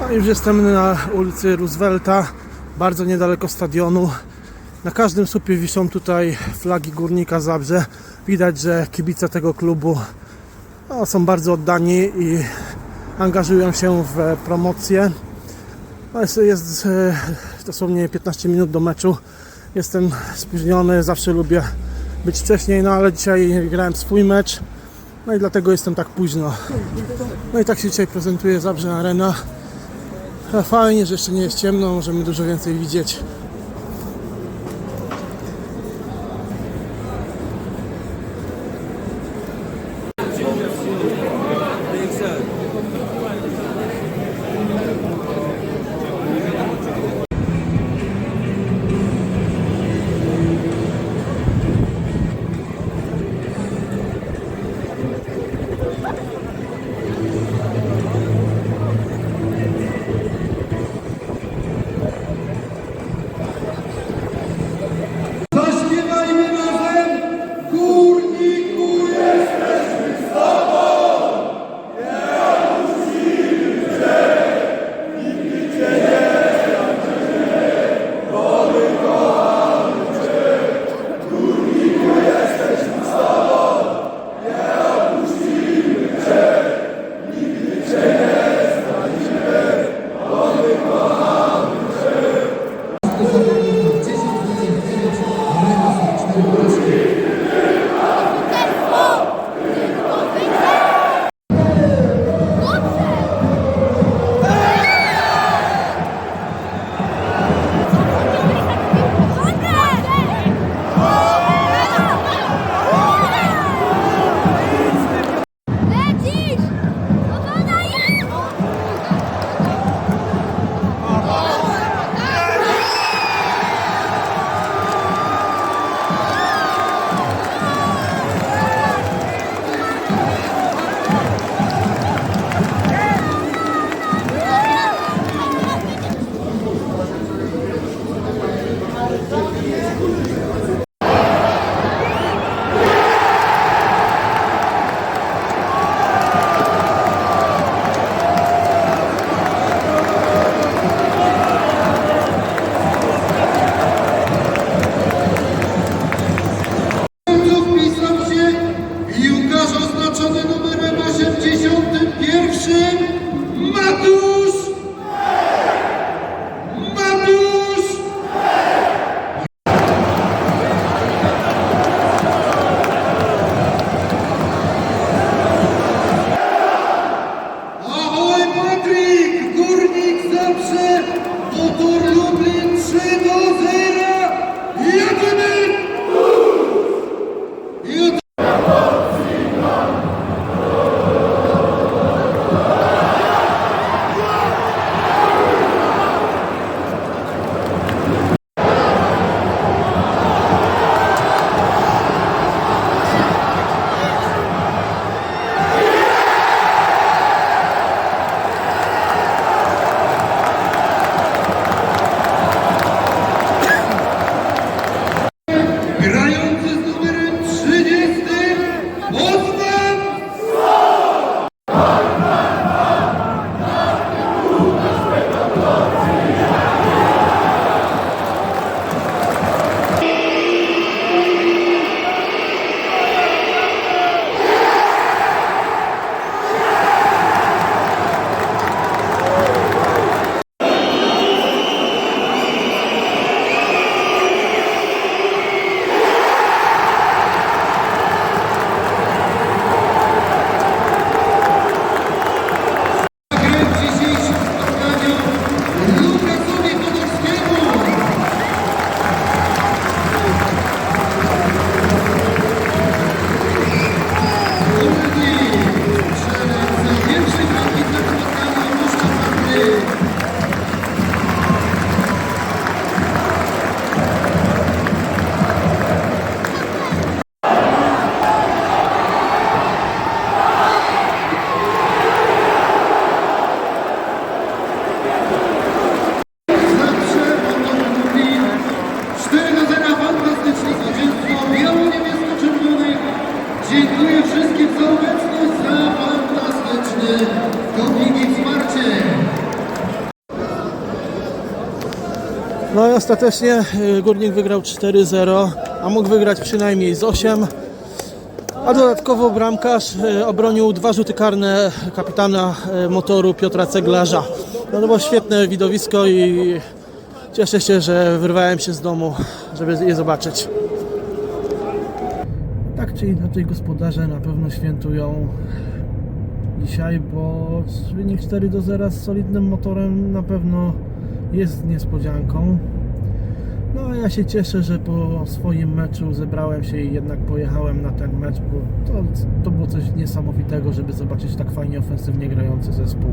No, już jestem na ulicy Roosevelta, bardzo niedaleko stadionu. Na każdym słupie wiszą tutaj flagi Górnika Zabrze. Widać, że kibice tego klubu no, są bardzo oddani i angażują się w promocję. No, jest, jest e, dosłownie 15 minut do meczu. Jestem spóźniony, zawsze lubię być wcześniej, no ale dzisiaj grałem swój mecz. No i dlatego jestem tak późno. No i tak się dzisiaj prezentuje Zabrze Arena. Fajnie, że jeszcze nie jest ciemno, możemy dużo więcej widzieć. Atatürk Lublin Sivazere No i ostatecznie y, Górnik wygrał 4-0, a mógł wygrać przynajmniej z 8. A dodatkowo bramkarz y, obronił dwa rzuty karne kapitana y, motoru Piotra Ceglarza. No to było świetne widowisko i cieszę się, że wyrwałem się z domu, żeby je zobaczyć. Tak czy inaczej gospodarze na pewno świętują dzisiaj, bo wynik 4 do 0 z solidnym motorem na pewno jest niespodzianką. No a ja się cieszę, że po swoim meczu zebrałem się i jednak pojechałem na ten mecz, bo to, to było coś niesamowitego, żeby zobaczyć tak fajnie ofensywnie grający zespół.